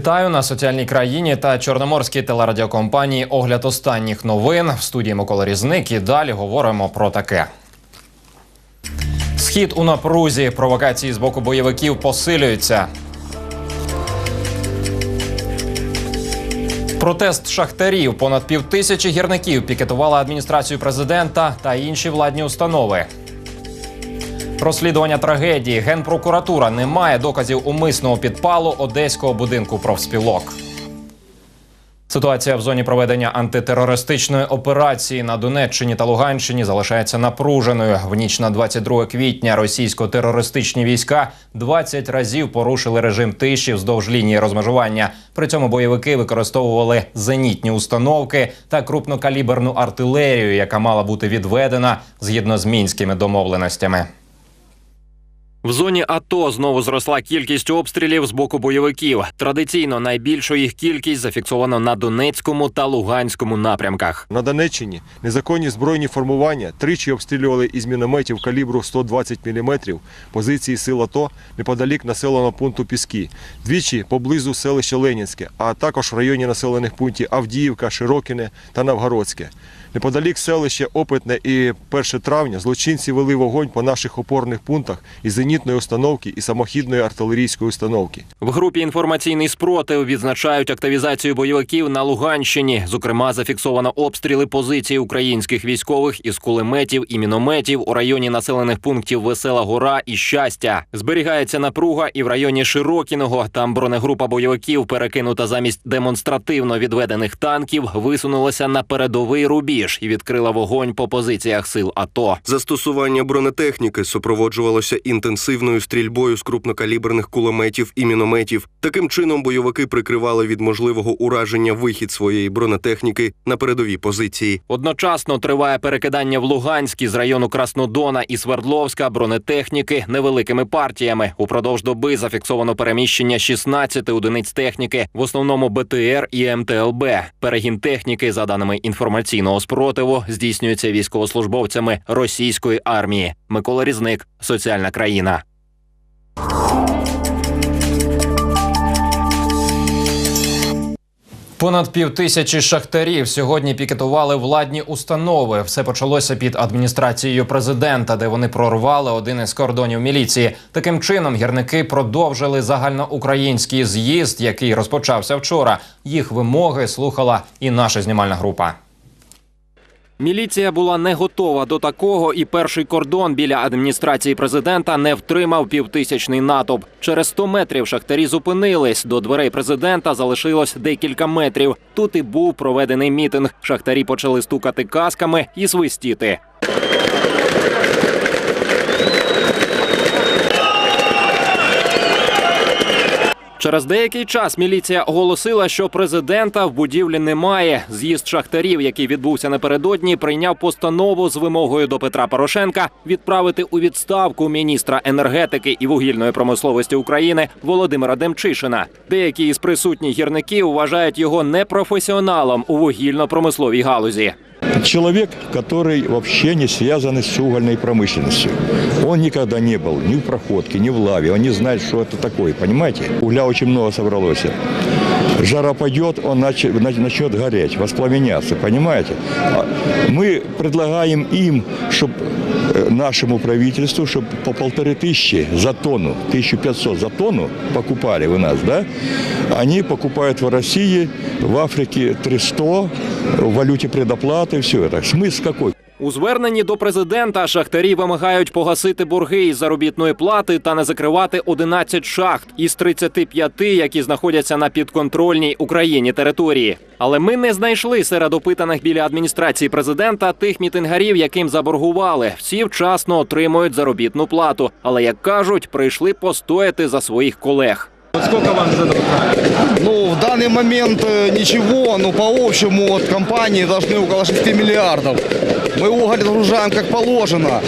Вітаю на соціальній країні та чорноморській телерадіокомпанії. Огляд останніх новин в студії Микола Різник. І далі говоримо про таке. Схід у напрузі. Провокації з боку бойовиків посилюються. Протест шахтарів. Понад півтисячі гірників пікетували адміністрацію президента та інші владні установи. Розслідування трагедії. Генпрокуратура не має доказів умисного підпалу одеського будинку профспілок. Ситуація в зоні проведення антитерористичної операції на Донеччині та Луганщині залишається напруженою. В ніч на 22 квітня російсько-терористичні війська 20 разів порушили режим тиші вздовж лінії розмежування. При цьому бойовики використовували зенітні установки та крупнокаліберну артилерію, яка мала бути відведена згідно з мінськими домовленостями. В зоні АТО знову зросла кількість обстрілів з боку бойовиків. Традиційно найбільшу їх кількість зафіксовано на Донецькому та Луганському напрямках. На Донеччині незаконні збройні формування тричі обстрілювали із мінометів калібру 120 мм позиції сил АТО неподалік населеного пункту Піски, двічі поблизу селища Ленінське, а також в районі населених пунктів Авдіївка, Широкине та Новгородське. Неподалік селища Опитне і 1 травня злочинці вели вогонь по наших опорних пунктах із зенітної установки і самохідної артилерійської установки. В групі інформаційний спротив відзначають активізацію бойовиків на Луганщині. Зокрема, зафіксовано обстріли позицій українських військових із кулеметів і мінометів у районі населених пунктів Весела Гора і Щастя. Зберігається напруга і в районі Широкіного. Там бронегрупа бойовиків, перекинута замість демонстративно відведених танків, висунулася на передовий рубіж і відкрила вогонь по позиціях сил АТО. Застосування бронетехніки супроводжувалося інтенсивною стрільбою з крупнокаліберних кулеметів і мінометів. Таким чином бойовики прикривали від можливого ураження вихід своєї бронетехніки на передові позиції. Одночасно триває перекидання в Луганськ із району Краснодона і Свердловська бронетехніки невеликими партіями. Упродовж доби зафіксовано переміщення 16 одиниць техніки, в основному БТР і МТЛБ. Перегін техніки, за даними інформаційного спротиву, здійснюється військовослужбовцями російської армії. Микола Різник, соціальна країна. Понад пів тисячі шахтарів сьогодні пікетували владні установи. Все почалося під адміністрацією президента, де вони прорвали один із кордонів міліції. Таким чином гірники продовжили загальноукраїнський з'їзд, який розпочався вчора. Їх вимоги слухала і наша знімальна група. Міліція була не готова до такого, і перший кордон біля адміністрації президента не втримав півтисячний натовп. Через 100 метрів шахтарі зупинились. До дверей президента залишилось декілька метрів. Тут і був проведений мітинг. Шахтарі почали стукати касками і свистіти. Через деякий час міліція оголосила, що президента в будівлі немає. З'їзд шахтарів, який відбувся напередодні, прийняв постанову з вимогою до Петра Порошенка відправити у відставку міністра енергетики і вугільної промисловості України Володимира Демчишина. Деякі із присутніх гірників вважають його непрофесіоналом у вугільно-промисловій галузі. Человек, который вообще не связан с угольной промышленностью. Он никогда не был ни в проходке, ни в лаве. Он не знает, что это такое, понимаете? Угля очень много собралось. Жара пойдет, он нач- нач- начнет гореть, воспламеняться, понимаете? А Мы предлагаем им, чтобы нашему правительству, чтобы по полторы тысячи за тонну, 1500 за тонну покупали у нас, да? Они покупают в России, в Африке 300, в валюте предоплаты, все это. Смысл какой? У зверненні до президента шахтарі вимагають погасити борги із заробітної плати та не закривати 11 шахт із 35, які знаходяться на підконтрольній Україні території. Але ми не знайшли серед опитаних біля адміністрації президента тих мітингарів, яким заборгували. Всі вчасно отримують заробітну плату. Але як кажуть, прийшли постояти за своїх колег. Ну, в данный момент э, ничего, но по общему от компании должны около 6 миллиардов. Мы уголь загружаем как положено,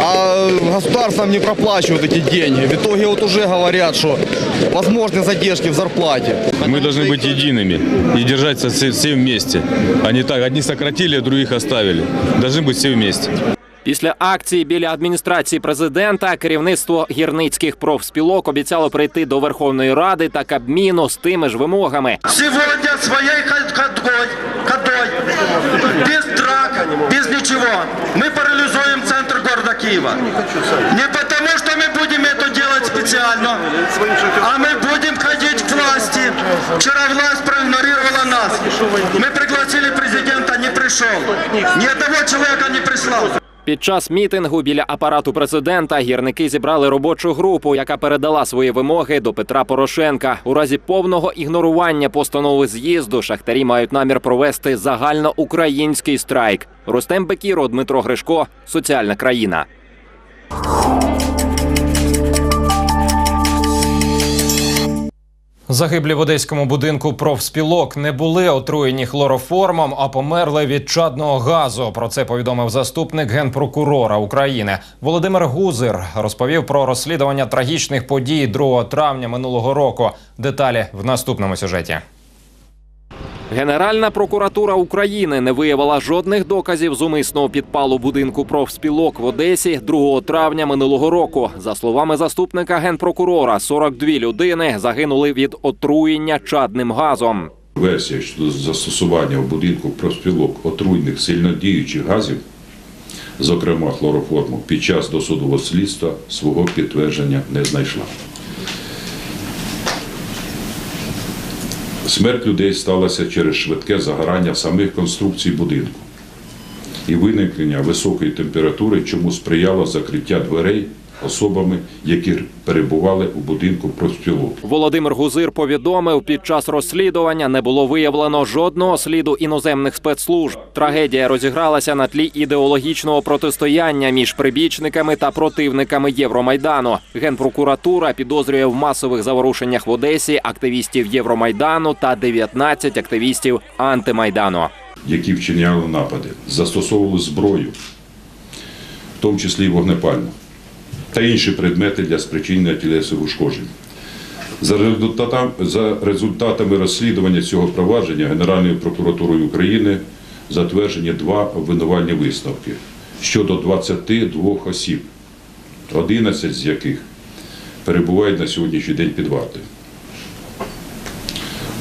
а государство нам не проплачивают эти деньги. В итоге вот уже говорят, что возможны задержки в зарплате. Мы должны быть едиными и держаться все, все вместе, а не так. Одни сократили, а других оставили. Должны быть все вместе. Після акції біля адміністрації президента керівництво гірницьких профспілок обіцяло прийти до Верховної Ради та Кабміну з тими ж вимогами. Сегодня своей ходой, ходой, без драк, без ничего, мы парализуем центр города Киева. Не потому, что мы будем это делать специально, а мы будем ходить к власти. Вчера власть проигнорировала нас. Мы пригласили президента, не пришел. Ни одного человека не прислал. Під час мітингу біля апарату президента гірники зібрали робочу групу, яка передала свої вимоги до Петра Порошенка. У разі повного ігнорування постанови з'їзду шахтарі мають намір провести загальноукраїнський страйк. Рустем Бекіро, Дмитро Гришко, соціальна країна. Загиблі в одеському будинку профспілок не були отруєні хлороформом, а померли від чадного газу. Про це повідомив заступник генпрокурора України Володимир Гузир. Розповів про розслідування трагічних подій 2 травня минулого року. Деталі в наступному сюжеті. Генеральна прокуратура України не виявила жодних доказів з умисного підпалу будинку профспілок в Одесі 2 травня минулого року. За словами заступника генпрокурора, 42 людини загинули від отруєння чадним газом. Версія щодо застосування в будинку профспілок отруйних сильнодіючих газів, зокрема хлороформу, під час досудового слідства свого підтвердження не знайшла. Смерть людей сталася через швидке загорання самих конструкцій будинку і виникнення високої температури, чому сприяло закриття дверей особами, які перебували у будинку профспілок. Володимир Гузир повідомив, під час розслідування не було виявлено жодного сліду іноземних спецслужб. Трагедія розігралася на тлі ідеологічного протистояння між прибічниками та противниками Євромайдану. Генпрокуратура підозрює в масових заворушеннях в Одесі активістів Євромайдану та 19 активістів антимайдану. які вчиняли напади, застосовували зброю, в тому числі і вогнепальну, та інші предмети для спричинення тілесних ушкоджень. За результатами, розслідування цього провадження Генеральною прокуратурою України затверджені два обвинувальні висновки щодо 22 осіб, 11 з яких перебувають на сьогоднішній день під вартою.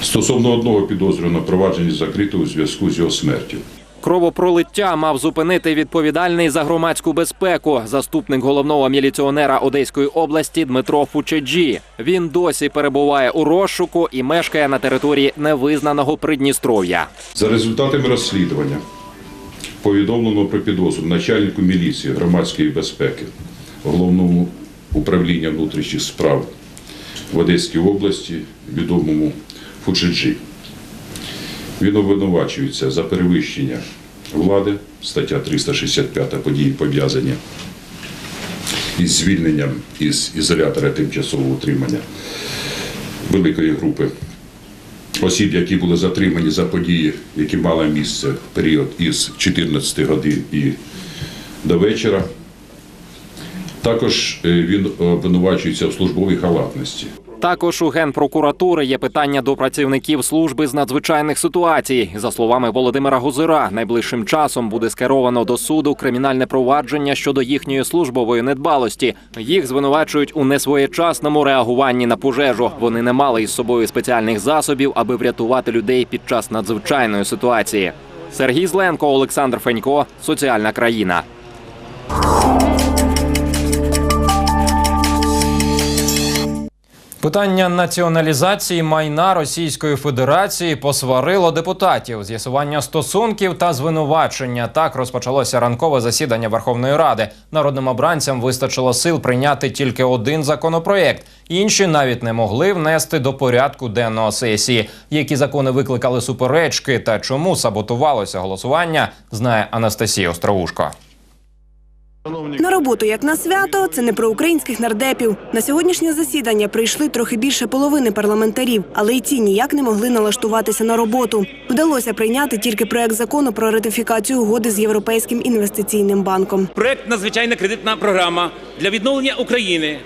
Стосовно одного підозрюваного провадження закрито у зв'язку з його смертю. Кровопролиття мав зупинити відповідальний за громадську безпеку заступник головного міліціонера Одеської області Дмитро Фучеджі. Він досі перебуває у розшуку і мешкає на території невизнаного Придністров'я. За результатами розслідування повідомлено про підозру начальнику міліції громадської безпеки головному управління внутрішніх справ в Одеській області, відомому Фучиджі. Він обвинувачується за перевищення влади, стаття 365 події пов'язані із звільненням із ізолятора тимчасового утримання великої групи осіб, які були затримані за події, які мали місце в період із 14 годин і до вечора. Також е, він обвинувачується в службовій халатності. Також у генпрокуратури є питання до працівників служби з надзвичайних ситуацій. За словами Володимира Гузира, найближчим часом буде скеровано до суду кримінальне провадження щодо їхньої службової недбалості. Їх звинувачують у несвоєчасному реагуванні на пожежу. Вони не мали із собою спеціальних засобів, аби врятувати людей під час надзвичайної ситуації. Сергій Зленко, Олександр Фенько, соціальна країна. Питання націоналізації майна Російської Федерації посварило депутатів. З'ясування стосунків та звинувачення. Так розпочалося ранкове засідання Верховної Ради. Народним обранцям вистачило сил прийняти тільки один законопроєкт. Інші навіть не могли внести до порядку денного сесії. Які закони викликали суперечки та чому саботувалося голосування, знає Анастасія Остроушко. На роботу як на свято це не про українських нардепів. На сьогоднішнє засідання прийшли трохи більше половини парламентарів, але й ці ніяк не могли налаштуватися на роботу. Вдалося прийняти тільки проект закону про ратифікацію угоди з Європейським інвестиційним банком. Проект надзвичайна кредитна програма для відновлення України,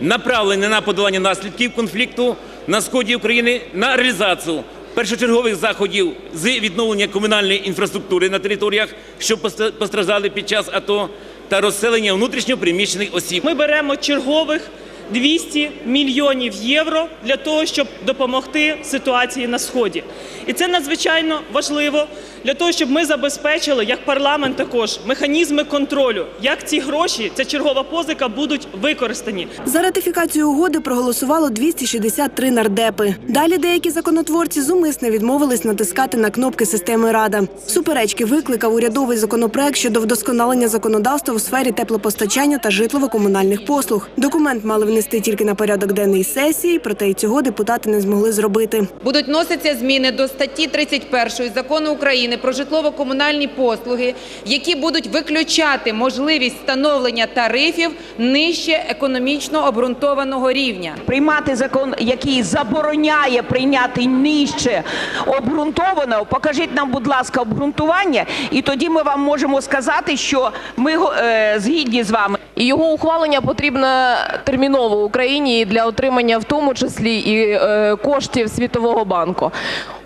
направлена на подолання наслідків конфлікту на сході України на реалізацію першочергових заходів з відновлення комунальної інфраструктури на територіях, що поста- постраждали під час АТО, та розселення внутрішньо приміщених осіб. Ми беремо чергових 200 мільйонів євро для того, щоб допомогти ситуації на сході. І це надзвичайно важливо для того, щоб ми забезпечили, як парламент також, механізми контролю, як ці гроші, ця чергова позика будуть використані. За ратифікацію угоди проголосувало 263 нардепи. Далі деякі законотворці зумисне відмовились натискати на кнопки системи Рада. Суперечки викликав урядовий законопроект щодо вдосконалення законодавства у сфері теплопостачання та житлово-комунальних послуг. Документ мали внести тільки на порядок денний сесії, проте й цього депутати не змогли зробити. Будуть вноситися зміни до статті 31 закону України про житлово-комунальні послуги, які будуть виключати можливість встановлення тарифів нижче економічно обґрунтованого рівня. приймати закон, який забороняє прийняти нижче обґрунтовано. Покажіть нам, будь ласка, обґрунтування, і тоді ми вам можемо сказати, що ми е, згідні з вами. І його ухвалення потрібно терміново Україні для отримання в тому числі і е, коштів Світового банку.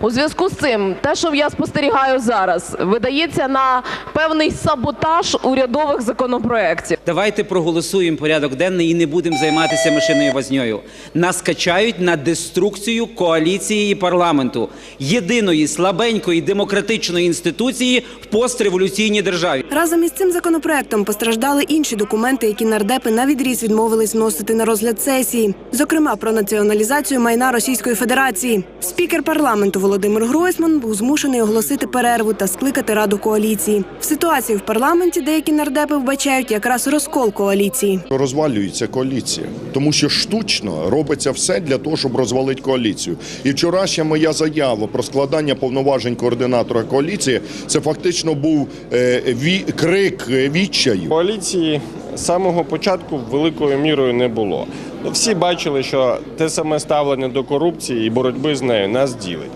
У зв'язку з цим, те, що я спостерігаю зараз, видається на певний саботаж урядових законопроєктів. Давайте проголосуємо порядок денний і не будемо займатися мишиною возньою. Нас качають на деструкцію коаліції і парламенту, єдиної слабенької демократичної інституції в постреволюційній державі. Разом із цим законопроектом постраждали інші документи, які нардепи на відріз відмовились вносити на розгляд сесії. Зокрема, про націоналізацію майна Російської Федерації. Спікер парламенту Володимир Гройсман був змушений оголосити перерву та скликати раду коаліції. В ситуації в парламенті деякі нардепи вбачають якраз розкол коаліції. Розвалюється коаліція, тому що штучно робиться все для того, щоб розвалити коаліцію. І вчорашня моя заява про складання повноважень координатора коаліції це фактично був е, ві- крик е, відчаю. Коаліції самого початку великою мірою не було. Ну, Всі бачили, що те саме ставлення до корупції і боротьби з нею нас ділить.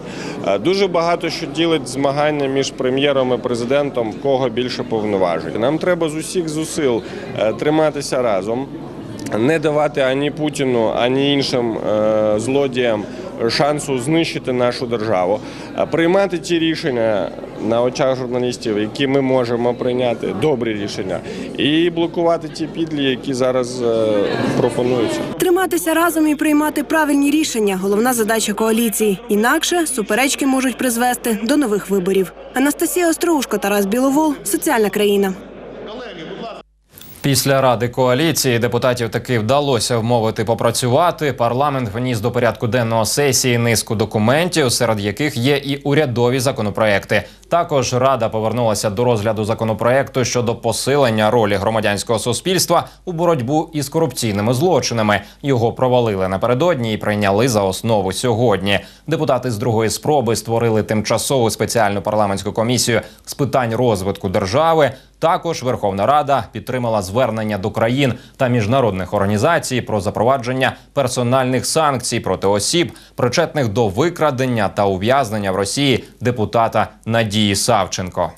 Е, Дуже багато що ділить змагання між прем'єром і президентом, кого більше повноважень. Нам треба з усіх зусил е, триматися разом, не давати ані Путіну, ані іншим е, злодіям шансу знищити нашу державу, приймати ті рішення на очах журналістів, які ми можемо прийняти, добрі рішення, і блокувати ті підлі, які зараз е, пропонуються. Триматися разом і приймати правильні рішення головна задача коаліції. Інакше суперечки можуть призвести до нових виборів. Анастасія Остроушко, Тарас Біловол, соціальна країна. Після ради коаліції депутатів таки вдалося вмовити попрацювати. Парламент вніс до порядку денного сесії низку документів, серед яких є і урядові законопроекти. Також рада повернулася до розгляду законопроекту щодо посилення ролі громадянського суспільства у боротьбу із корупційними злочинами. Його провалили напередодні і прийняли за основу сьогодні. Депутати з другої спроби створили тимчасову спеціальну парламентську комісію з питань розвитку держави. Також Верховна Рада підтримала звернення до країн та міжнародних організацій про запровадження персональних санкцій проти осіб, причетних до викрадення та ув'язнення в Росії депутата Надії Савченко.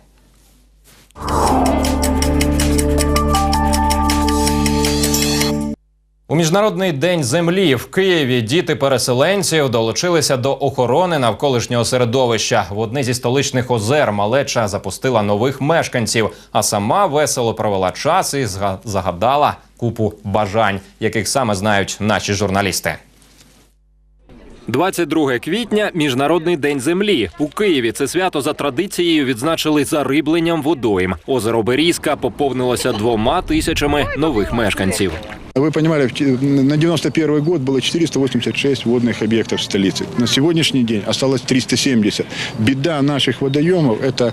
У міжнародний день землі в Києві діти переселенців долучилися до охорони навколишнього середовища. В одне зі столичних озер малеча запустила нових мешканців, а сама весело провела час і загадала купу бажань, яких саме знають наші журналісти. 22 квітня міжнародний день землі у Києві. Це свято за традицією відзначили зарибленням водойм. Озеро Берізка поповнилося двома тисячами нових мешканців. Вы понимали, в те- на 91 год было 486 водных объектов в столице. На сегодняшний день осталось 370. Беда наших водоемов – это,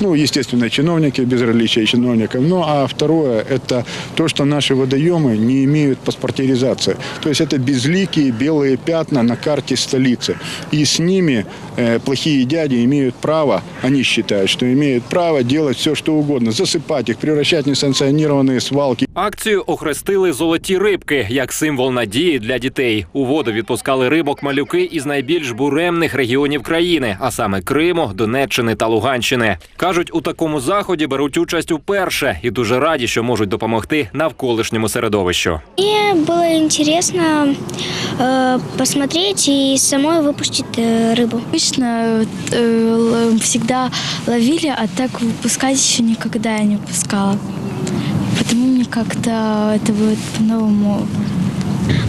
ну, естественно, чиновники, без различия чиновников. Ну, а второе – это то, что наши водоемы не имеют паспортизации. То есть это безликие белые пятна на карте столицы. И с ними э, плохие дяди имеют право, они считают, что имеют право делать все, что угодно. Засыпать их, превращать в несанкционированные свалки. Акцію охрестили золоті рибки як символ надії для дітей. У воду відпускали рибок малюки із найбільш буремних регіонів країни, а саме Криму, Донеччини та Луганщини. кажуть, у такому заході беруть участь уперше і дуже раді, що можуть допомогти навколишньому середовищу. Мне было интересно э, посмотреть и самой выпустить э, рыбу. Обычно э, л- всегда ловили, а так выпускать еще никогда я не выпускала. потому мне как-то это будет по-новому.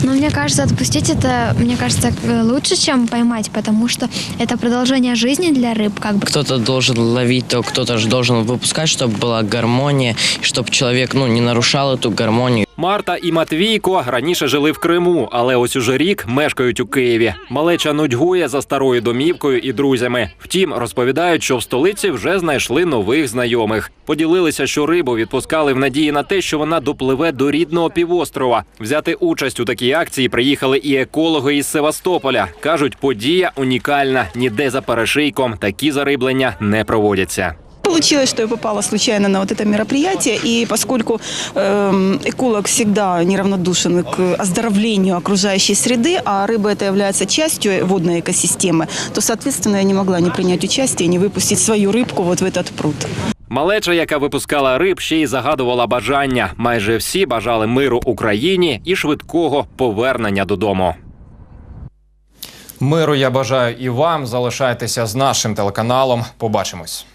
Но мне кажется, отпустить это, мне кажется, э, лучше, чем поймать, потому что это продолжение жизни для рыб, как бы. Кто-то должен ловить, то кто-то же должен выпускать, чтобы была гармония, чтобы человек ну, не нарушал эту гармонию. Марта і Матвійко раніше жили в Криму, але ось уже рік мешкають у Києві. Малеча нудьгує за старою домівкою і друзями. Втім, розповідають, що в столиці вже знайшли нових знайомих. Поділилися, що рибу відпускали в надії на те, що вона допливе до рідного півострова. Взяти участь у такій акції приїхали і екологи із Севастополя. кажуть, подія унікальна. Ніде за перешийком такі зариблення не проводяться. Получилось, что я попала случайно на вот это мероприятие, и поскольку эм, эколог всегда неравнодушен к оздоровлению окружающей среды, а рыба это является частью водной экосистемы, то, соответственно, я не могла не принять участие и не выпустить свою рыбку вот в этот пруд. Малеча, яка випускала риб, ще й загадувала бажання. Майже всі бажали миру Україні і швидкого повернення додому. Миру я бажаю і вам. Залишайтеся з нашим телеканалом. Побачимось.